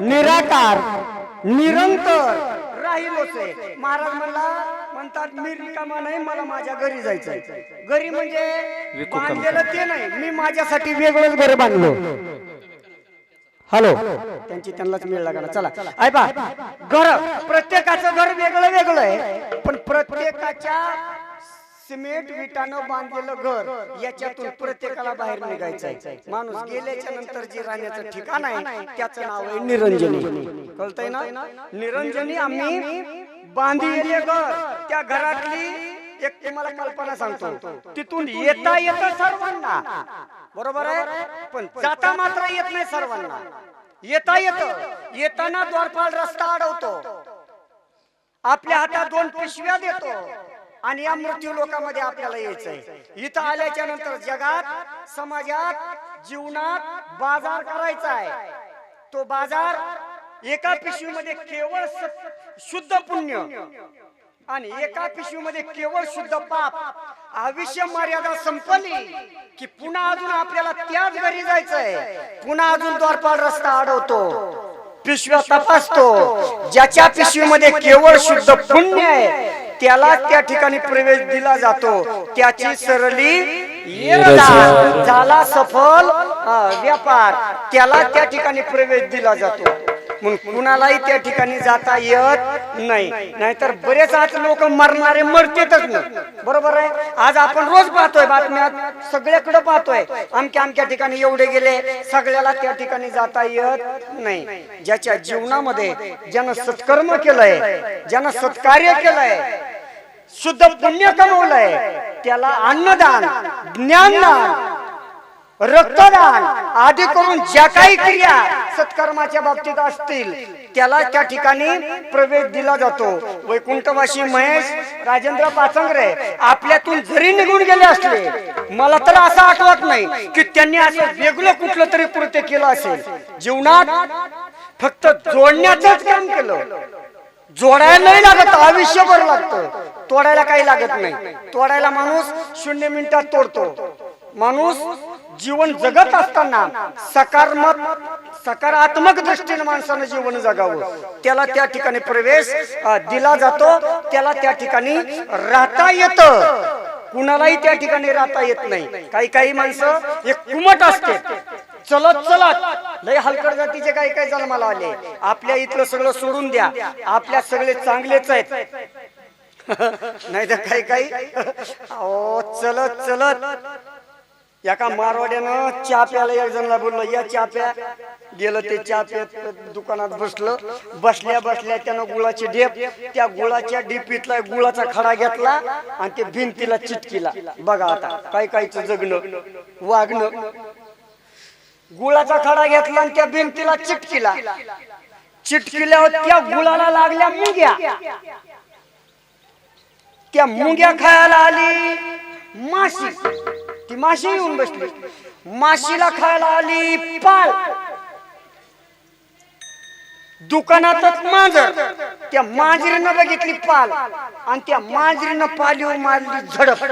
निराकार निरंतर. राहिलोच आहे महाराज म्हणला म्हणतात मी रिकामा नाही मला माझ्या घरी जायचंय. घरी म्हणजे विकुकम. बांधलेलं ते नाही. मी माझ्यासाठी वेगळंच घर बांधलो. हॅलो. त्यांची त्यांनाच मिळ लागला चला. ऐ बा घर. प्रत्येकाचं घर वेगळं वेगळं आहे. पण प्रत्येकाच्या सिमेंट विटानं बांधलेलं घर याच्यातून प्रत्येकाला बाहेर निघायचं माणूस गेल्याच्यानंतर जे राहण्याचं ठिकाण आहे त्याचं नाव आहे निरंजनी. कळतंय ना? निरंजनी आम्ही बांधलेले घर. त्या घरातली एक तुम्हाला कल्पना सांगतो. तिथून येता येतं सर्वांना. बरोबर आहे? पण जाता मात्र येत नाही सर्वांना. येता येत येताना द्वारपाल रस्ता अडवतो. आपल्या हातात दोन पिशव्या देतो. आणि या मृत्यू लोकांमध्ये आपल्याला यायचंय. इथं आल्याच्यानंतर जगात समाजात जीवनात बाजार करायचा आहे. तो बाजार एका पिशवीमध्ये केवळ शुद्ध पुण्य आणि एका पिशवीमध्ये केवळ शुद्ध पाप. आयुष्य मर्यादा संपली की पुन्हा अजून आपल्याला त्याच घरी जायचंय. पुन्हा अजून द्वारपाल रस्ता अडवतो पिशव्या तपासतो. ज्याच्या पिशवीमध्ये केवळ शुद्ध पुण्य आहे. त्याला त्या ठिकाणी प्रवेश दिला जातो. त्याची सरली. झाला सफल व्यापार. त्याला त्या ठिकाणी प्रवेश दिला जातो. म्हणून कुणालाही त्या ठिकाणी जाता येत नाही. नाहीतर बरेच आज लोक मरणारे मरतेतच नाही. बरोबर आहे? आज आपण रोज पाहतोय बातम्यात सगळ्याकडे पाहतोय. अमक्या अमक्या ठिकाणी एवढे गेले. सगळ्याला त्या ठिकाणी जाता येत नाही. ज्याच्या जीवनामध्ये ज्यानं सत्कर्म केलंय ज्यानं सत्कार्य केलंय शुद्ध पुण्य कमवलंय. त्याला अन्नदान ज्ञानदान रक्तदान आदी करून ज्या काही क्रिया सत्कर्माच्या बाबतीत असतील त्याला त्या ठिकाणी प्रवेश दिला जातो. वैकुंठवासी महेश राजेंद्र पाचंगरे आपल्यातून जरी निघून गेले असले मला तर असं आठवत नाही की त्यांनी असं वेगळं कुठलं तरी कृत्य केलं असेल. जीवनात फक्त जोडण्याचंच काम केलं. जोडायला नाही लागत आयुष्यभर लागतं. तोडायला काही लागत नाही. तोडायला माणूस शून्य मिनिटात तोडतो. माणूस जीवन जगत असताना सकारात्मक सकारात्मक दृष्टीने माणसानं जीवन जगावं. त्याला त्या ठिकाणी प्रवेश दिला जातो. त्याला त्या ठिकाणी राहता येतं. कुणालाही त्या ठिकाणी राहता येत नाही. काही काही माणसं एक कुमट असते. चलत चलत लय हलकड जातीचे काही काही जन्माला आले. आपल्या इथलं सगळं सोडून द्या. आपल्या सगळे चांगलेच आहेत. नाही तर काही काही. अहो चलत चलत. एका मारवाड्यानं चहा प्यायला एक जणला बोललं या चहा प्या. गेलं ते चहा प्यात दुकानात बसलं. बसल्या बसल्या त्यानं गुळाची ढेप त्या गुळाच्या डिपीतला गुळाचा खडा घेतला आणि ते भिंतीला चिटकीला. बघा आता काय कायच जगणं वागणं. गुळाचा खडा घेतला आणि त्या भिंतीला चिटकीला. चिटकिल्यावर त्या गुळाला लागल्या मुंग्या. त्या मुंग्या खायला आली माशी. ती माशी येऊन बसली. माशीला खायला आली पाल. दुकानातच मांजर. त्या मांजरीनं बघितली पाल. आणि त्या मांजरीनं पालीवर मारली झडप.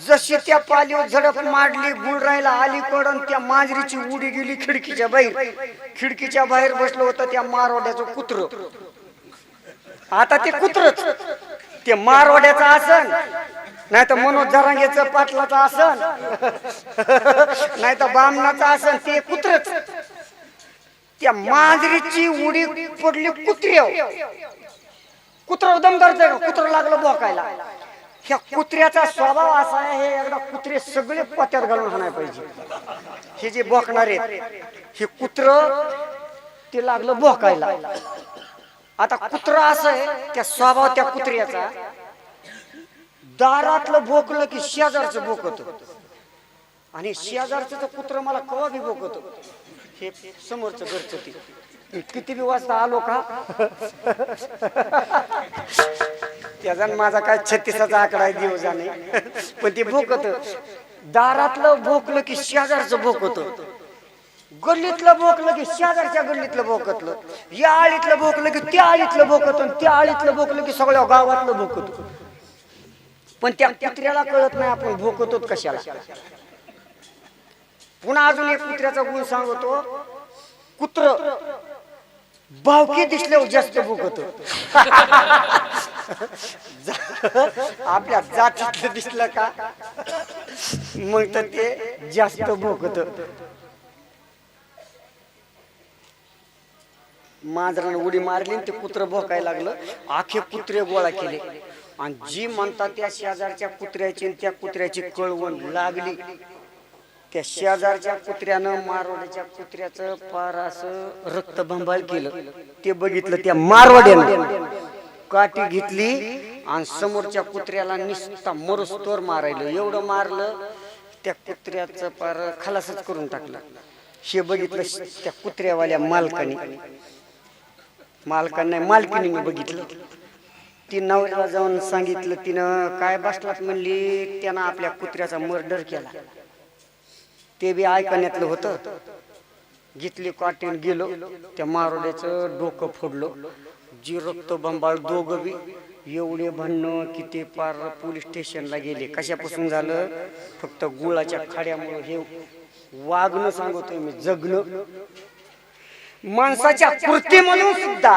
जशी त्या पालीवर झडप मारली गुळ राहिला आली कडन त्या मांजरीची उडी गेली खिडकीच्या बाहेर. खिडकीच्या बाहेर बसलं होतं त्या मारवाड्याचं कुत्र. आता ते कुत्रच. ते मारवाड्याचं आसन. नाही तर मनोज जरांगेच पाटलाचं आसन. नाही तर बामणाचं आसन ते कुत्रच. त्या मांजरीची उडी पडली कुत्र्या कुत्र दमदार कुत्र लागलं भोकायला ह्या कुत्र्याचा स्वभाव असा आहे हे एकदा कुत्रे सगळे पत्यात घालून हाणाय पाहिजे. हे जे बोकणारे हे कुत्र ते लागलं बोकायला. आता कुत्र असं आहे त्या स्वभाव त्या कुत्र्याचा दारातलं भोकलं की शेजारचं भोकत आणि शेजारचं कुत्र मला कवा बी भोकत हे समोरचं घरचं ते. किती बी वाजता आलो का? त्याचा माझा काय छत्तीसाचा आकडा आहे देव जाणे. पण ते भोकत दारातलं भोकलं की शेजारचं भोकत गल्लीतलं भोकलं की शेजारच्या गल्लीतलं भोकतलं या आळीतलं भोकलं की त्या आळीतलं भोकत आणि त्या आळीतलं भोकलं की सगळ्या गावातलं भोकत पण त्या कुत्र्याला कळत नाही आपण भोकतो कशाला. पुन्हा अजून एक कुत्र्याचा गुण सांगतो. कुत्र. भावकी दिसल्यावर जास्त भूकत आपल्या जातीतलं दिसलं का? मग तर ते जास्त भोगत मांजरानं उडी मारली ते कुत्र भोकायला लागलं. आखे कुत्रे गोळा केले. आणि जी म्हणतात त्या शेजारच्या कुत्र्याची आणि त्या कुत्र्याची कळवण लागली. त्या शेजारच्या कुत्र्यानं मारवाड्याच्या कुत्र्याचं पार असं रक्त बंबाल केलं. ते बघितलं त्या मारवाड्यानं. काठी घेतली आणि समोरच्या कुत्र्याला निस्ता मरुस्तोर मारायलं. एवढं मारलं त्या कुत्र्याचं पार खलासच करून टाकलं. हे बघितलं त्या कुत्र्यावाल्या मालकाने. मालकाने मालकीने मी बघितलं. ती नवऱ्याला जाऊन सांगितलं तिनं काय बसलात म्हणली त्यानं आपल्या कुत्र्याचा मर्डर केला. ते बी ऐकण्यातलं होतं. घेतली काटीन गेलो त्या मारोड्याचं डोकं फोडलं. जी रक्त बंबाळ दोघं बी एवढे भांडणं की ते पार पोलीस स्टेशनला गेले. कशापासून झालं? फक्त गुळाच्या खाड्यामुळे. हे वागणं सांगतोय मी जगणं. माणसाच्या कृती म्हणून सुद्धा.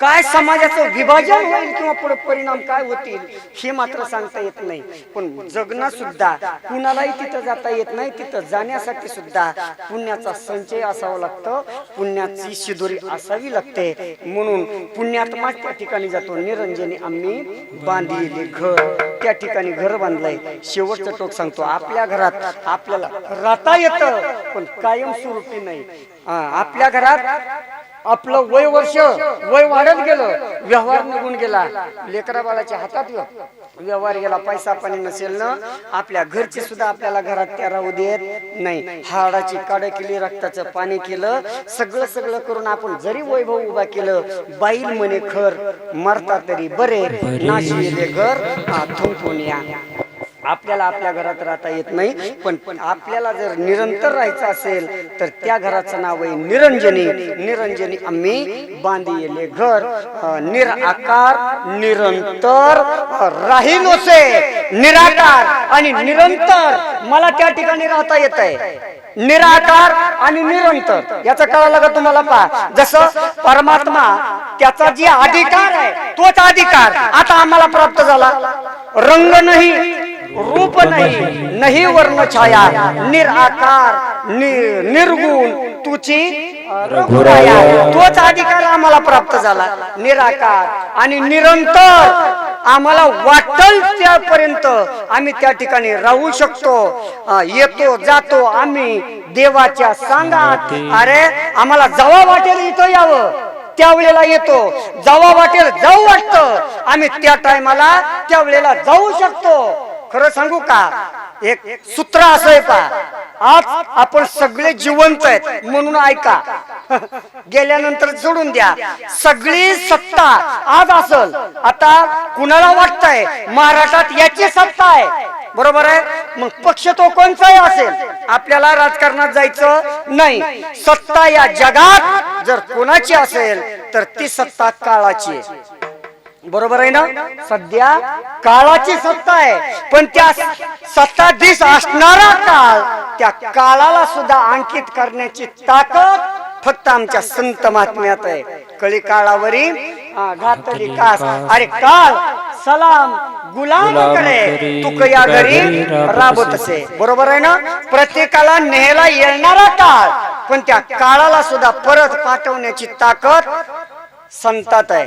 काय समाजाचं विभाजन होईल किंवा पुढे परिणाम काय होतील हे मात्र सांगता येत नाही. पण जगणं सुद्धा कुणालाही तिथं जाता येत नाही तिथं जाण्यासाठी सुद्धा पुण्याचा संचय असावा लागतो पुण्याची शिदोरी असावी लागते. म्हणून पुण्यात्मा त्या ठिकाणी जातो. निरंजनी आम्ही बांधिले घर त्या ठिकाणी घर बांधलंय. शेवटचं टोक सांगतो आपल्या घरात आपल्याला राहता येतं पण कायम स्वरूपी नाही आपल्या घरात आपलं वय वर्ष वय वाढत गेलं व्यवहार निघून गेला. लेकरा बाळाच्या हातात व्य- व्यवहार गेला पैसा पाणी नसेल ना. आपल्या घरचे सुद्धा आपल्याला घरात त्या राहू देत नाही. हाडाची काड केली रक्ताचं पाणी केलं सगळं सगळं करून आपण जरी वैभव उभा केलं बाईल म्हणे खर मरता तरी बरे. नाशिले घर हा थुंकून या? आपल्याला आपल्या घरात राहता येत नाही पण आपल्याला जर निरंतर राहायचं असेल तर त्या घराचं नाव आहे निरंजनी. निरंजनी आम्ही बांधिले घर निराकार निरंतर अं, राहिलोसे निराकार आणि निरंतर मला त्या ठिकाणी राहता येत आहे. निराकार आणि निरंतर. याचा कळायला का तुम्हाला पहा? जसं परमात्मा त्याचा जी अधिकार आहे तोच अधिकार आता आम्हाला प्राप्त झाला. रंग नाही रूप नाही नाही वर्ण छाया निराकार नि- निर्गुण तुची रघुराया तोच अधिकार आम्हाला प्राप्त झाला. निराकार आणि निरंतर आम्हाला वाटल त्यापर्यंत आम्ही त्या ठिकाणी राहू शकतो. येतो जातो आम्ही देवाच्या सांगात. अरे आम्हाला जवा वाटेल इथं यावं त्यावेळेला येतो. जावा वाटेल जाऊ वाटतं. आम्ही त्या टायमाला त्यावेळेला जाऊ शकतो. खरं सांगू का? एक सूत्र असं आहे पा. आज आपण सगळे जिवंत आहेत म्हणून ऐका. गेल्यानंतर जोडून द्या. सगळी सत्ता आज असल. आता कुणाला वाटतंय? महाराष्ट्रात याची सत्ता आहे. बरोबर आहे? मग पक्ष तो कोणचाही असेल आपल्याला राजकारणात जायचं नाही. सत्ता या जगात जर कोणाची असेल तर ती सत्ता काळाची आहे. बरोबर आहे ना? सध्या काळाची सत्ता आहे. पण त्या सत्ताधीश असणारा काळ त्या काळाला सुद्धा अंकित करण्याची ताकद फक्त आमच्या संत महात्म्यात आहे. कळी काळावरी घातली कास. अरे काळ सलाम गुलाम करे तू या घरी राबत असे बरोबर आहे ना? प्रत्येकाला नेहला येणारा काळ पण त्या काळाला सुद्धा परत पाठवण्याची ताकद संतात आहे.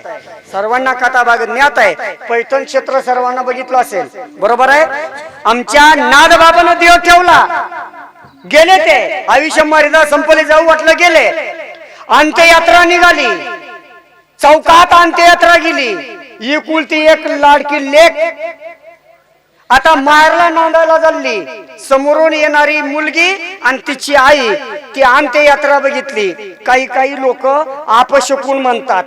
सर्वांना कथा भाग ज्ञात आहे. पैठण क्षेत्र सर्वांना बघितलं असेल. बरोबर आहे? आमच्या नादबाबानं देव ठेवला. गेले ते. आयुष्य मर्यादा संपले जाऊ वाटलं गेले. अंत्ययात्रा निघाली. चौकात अंत्ययात्रा गेली. एकुलती एक लाडकी लेख आता मायरला नांदायला चालली. समोरून येणारी मुलगी आणि तिची आई ती अंत्ययात्रा बघितली. काही काही लोक आपशकून म्हणतात.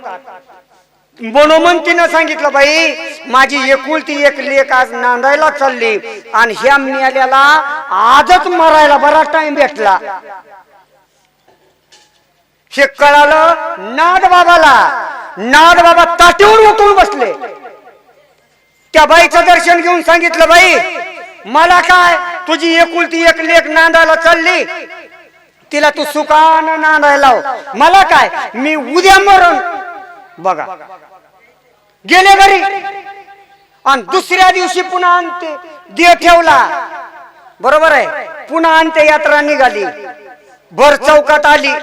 मनोमंतीनं सांगितलं बाई माझी एकुलती एक लेख आज नांदायला चालली आणि ह्या मिळाल्याला आजच मरायला बरा टाइम भेटला. हे कळालं नाद बाबाला. नाद बाबा ताटीवर उतरून बसले. त्या बाईचं दर्शन घेऊन सांगितलं बाई मला काय तुझी एकुलती एक लेख नांदायला चालली? तिला तू सुकान नांदायला लाव. मला काय? मी उद्या मरण. बघा. गेले घरी. आणि दुसऱ्या दिवशी पुन्हा आणते. देह ठेवला. बरोबर आहे. पुन्हा अंत्य यात्रा निघाली. भर चौकात आली.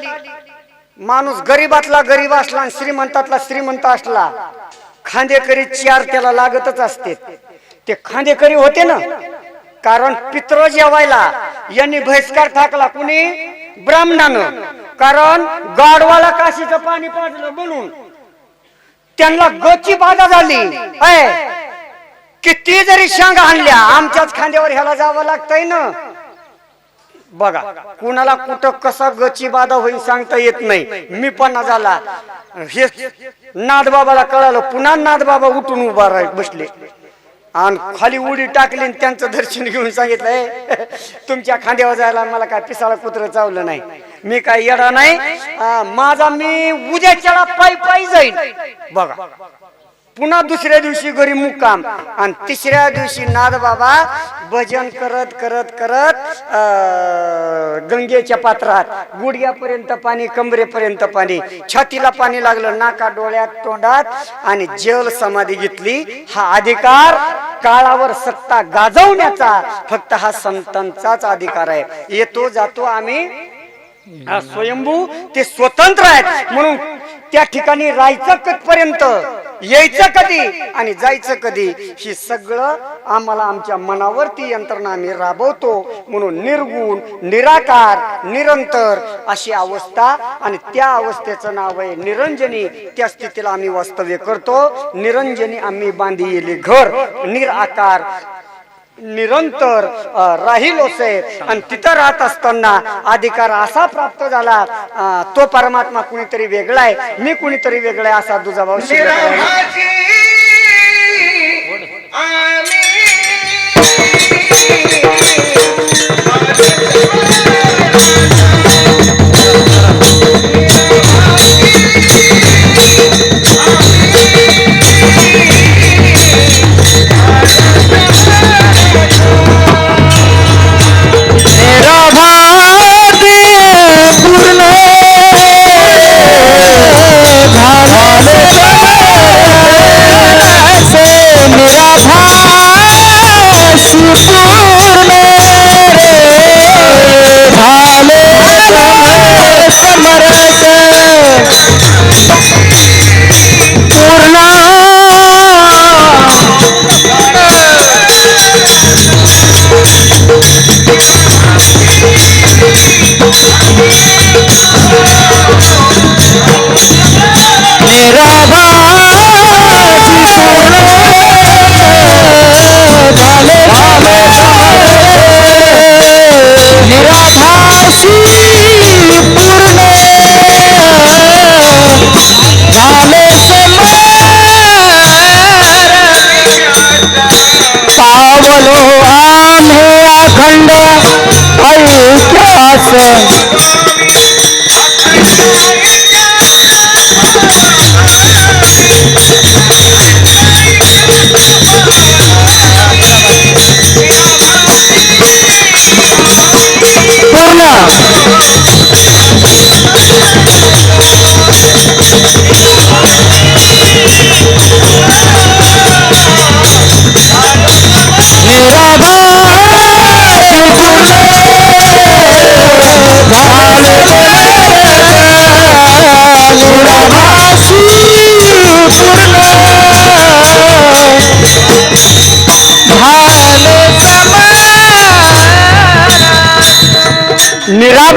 माणूस गरीबातला गरीब असला आणि श्रीमंतातला श्रीमंत असला खांदेकरी चार त्याला लागतच असते. ते खांदेकरी होते ना? कारण पित्र जेवायला यांनी बहिष्कार टाकला कुणी? ब्राह्मणानं. कारण गाडवाला काशीचं पाणी पाजलं म्हणून. त्यांना गची बाधा झाली. ऐ, किती जरी शांग आणल्या आमच्याच खांद्यावर ह्याला जावं लागतंय ना. बघा कुणाला कुठं कसा गची बाधा होईल सांगता येत नाही. मी पण झाला. हे नादबाबाला कळालं पुन्हा नादबाबा उठून उभा राह बसले. आणि खाली उडी टाकली आणि त्यांचं दर्शन घेऊन सांगितलंय तुमच्या खांद्यावर जायला मला काय पिसाळा कुत्र चावलं नाही. मी काय येडा नाही. माझा मी उद्याच्याला पायी पायी जाईल बघा. पुन्हा दुसऱ्या दिवशी घरी मुक्काम. आणि तिसऱ्या दिवशी नाद बाबा भजन करत करत करत गंगेच्या पात्रात गुडघ्यापर्यंत पाणी कमरेपर्यंत पाणी छातीला पाणी लागलं नाका डोळ्यात तोंडात आणि जल समाधी घेतली. हा अधिकार काळावर सत्ता गाजवण्याचा फक्त हा संतांचाच अधिकार आहे. येतो जातो आम्ही. स्वयंभू ते स्वतंत्र आहेत. म्हणून त्या ठिकाणी राहायचं कथपर्यंत यायचं कधी आणि जायचं कधी ही सगळं आम्हाला आमच्या मनावरती यंत्रणा आम्ही राबवतो. म्हणून निर्गुण निराकार निरंतर अशी अवस्था आणि त्या अवस्थेचं नाव आहे निरंजनी. त्या स्थितीला आम्ही वास्तव्य करतो. निरंजनी आम्ही बांधी येले घर निराकार निरंतर राहील असे. आणि तिथं राहत असताना अधिकार असा प्राप्त झाला तो परमात्मा कुणीतरी वेगळा आहे. मी कुणीतरी वेगळा आहे असा तुझा भाऊ राहिला.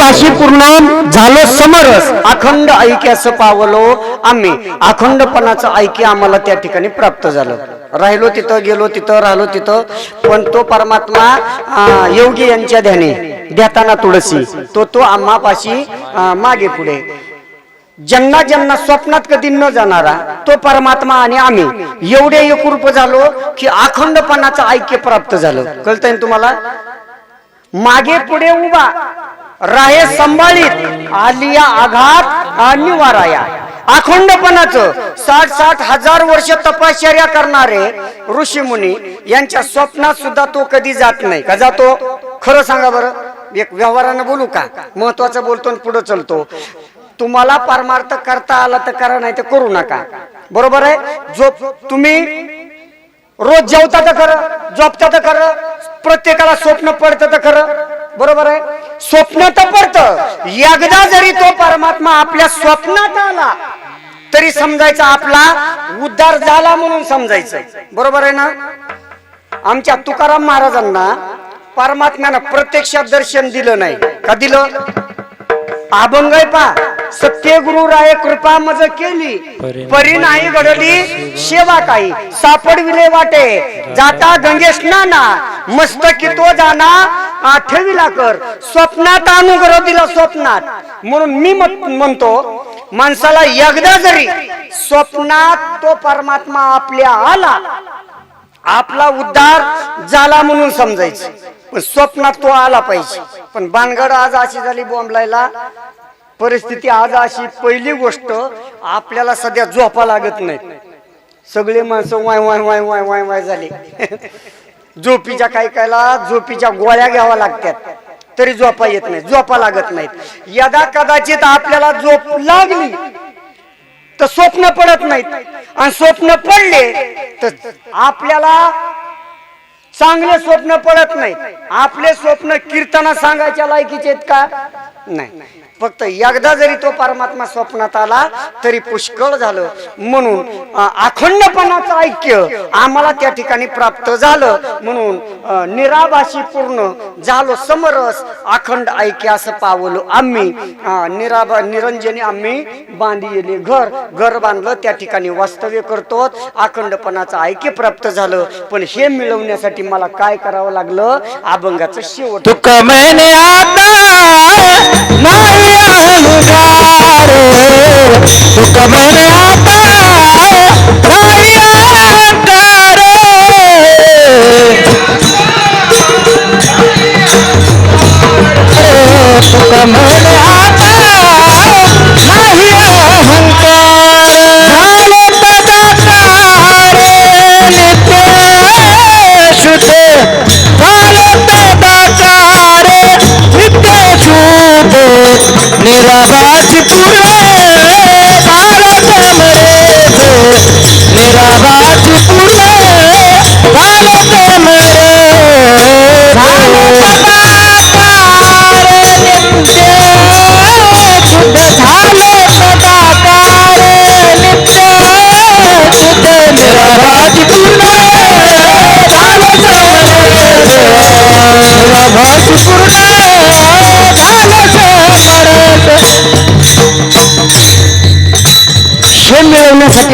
निराभाषी पूर्ण झालो समरस. अखंड ऐक्यास पावलो आम्ही. अखंडपणाचं ऐक्य आम्हाला त्या ठिकाणी प्राप्त झालं. राहिलो तिथं गेलो तिथं राहिलो तिथं. पण तो परमात्मा अं, योगी यांच्या ध्याने ध्याताना तुळसी तो तो आम्हापाशी मागे पुढे. ज्यांना ज्यांना स्वप्नात कधी न जाणारा तो परमात्मा आणि आम्ही एवढे एकरूप झालो की अखंडपणाचं ऐक्य प्राप्त झालं. कळतंय तुम्हाला? मागे पुढे उभा. राहे संभाळीत आलिया आघात अनिवाराया अखंडपणाचं साठ साठ हजार वर्ष तपश्चर्या करणारे ऋषी मुनी यांच्या स्वप्नात सुद्धा तो कधी जात नाही. का जातो? खरं सांगा बरं. एक व्यवहारानं बोलू का? महत्वाचं बोलतो आणि पुढे चलतो. तुम्हाला परमार्थ करता आला तर करा नाही तर करू नका. बरोबर आहे? जो तुम्ही रोज जेवता तर खरं झोपता तर खरं प्रत्येकाला स्वप्न पडतं तर खरं बरोबर आहे? स्वप्न तर पडतं. एकदा जरी तो परमात्मा आपल्या स्वप्नात आला तरी समजायचा आपला उद्धार झाला म्हणून समजायचं बरोबर आहे ना? आमच्या तुकाराम महाराजांना परमात्म्यानं प्रत्यक्षात दर्शन दिलं नाही. का दिलं? अभंग आहे पा सत्य गुरु राय कृपा मज केली. परी नाही घडली सेवा काही. सापडविले वाटे. जाता गंगे स्नाना मस्तकी तो जाना. आ, ठेविला कर. स्वप्नात अनुग्रह दिला स्वप्नात. म्हणून मी मत- म्हणतो माणसाला एकदा जरी स्वप्नात तो परमात्मा आपल्या आला आपला उद्धार झाला म्हणून समजायचं. पण स्वप्नात तो आला पाहिजे. पण बानगड आज अशी झाली बॉम्बलायला परिस्थिती आज अशी पहिली गोष्ट आपल्याला सध्या झोपा लागत नाही सगळे माणसं वाय वाय वाय वाय वाय वाय झाले. झोपीच्या काही कायला झोपीच्या गोळ्या घ्याव्या लागतात. तरी झोपा येत नाही झोपा लागत नाहीत. यदा कदाचित आपल्याला झोप लागली तर स्वप्न पडत नाहीत. आणि स्वप्न पडले तर आपल्याला चांगले स्वप्न पडत नाहीत. आपले स्वप्न कीर्तना सांगायच्या लायकीचे आहेत का? नाही. फक्त एकदा जरी तो परमात्मा स्वप्नात आला तरी पुष्कळ झालं. म्हणून अखंडपणाचं ऐक्य आम्हाला त्या ठिकाणी प्राप्त झालं. म्हणून निराभाशी निराभाषी पूर्ण झालो समरस अखंड ऐक्य असं पावलो आम्ही. निराभा निरंजनी आम्ही बांधिले घर घर बांधलं त्या ठिकाणी वास्तव्य करतो. अखंडपणाचं ऐक्य प्राप्त झालं. पण हे मिळवण्यासाठी मला काय करावं लागलं? अभंगाचं शेवट. आता नाही अहंकार तुक मैंने आता नाही अहंकार तुक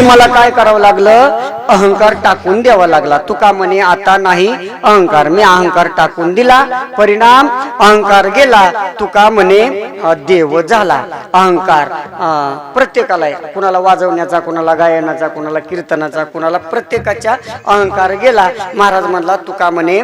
मला काय करावं लागलं? अहंकार टाकून द्यावा लागला. तुका म्हणे आता नाही. अहंकार मी अहंकार टाकून दिला. परिणाम अहंकार गेला. तुका म्हणे देव झाला. अहंकार प्रत्येकाला आहे. कुणाला वाजवण्याचा कुणाला गायनाचा कुणाला कीर्तनाचा कुणाला प्रत्येकाच्या अहंकार गेला. महाराज म्हणला तुका म्हणे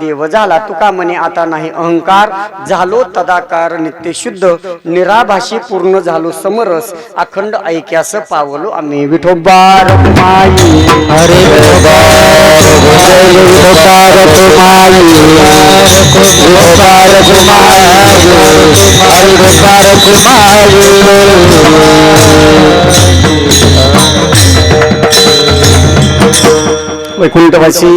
देव झाला. तुका म्हणे आता नाही. अहंकार झालो तदाकार नित्य शुद्ध. निराभाषी पूर्ण झालो समरस. अखंड ऐक्यास पावलो आम्ही. विठोबार माई हरे गोपाल गोपाल कुमारी गोपाल हरे गोपाल कुमारी वैकुंठवासी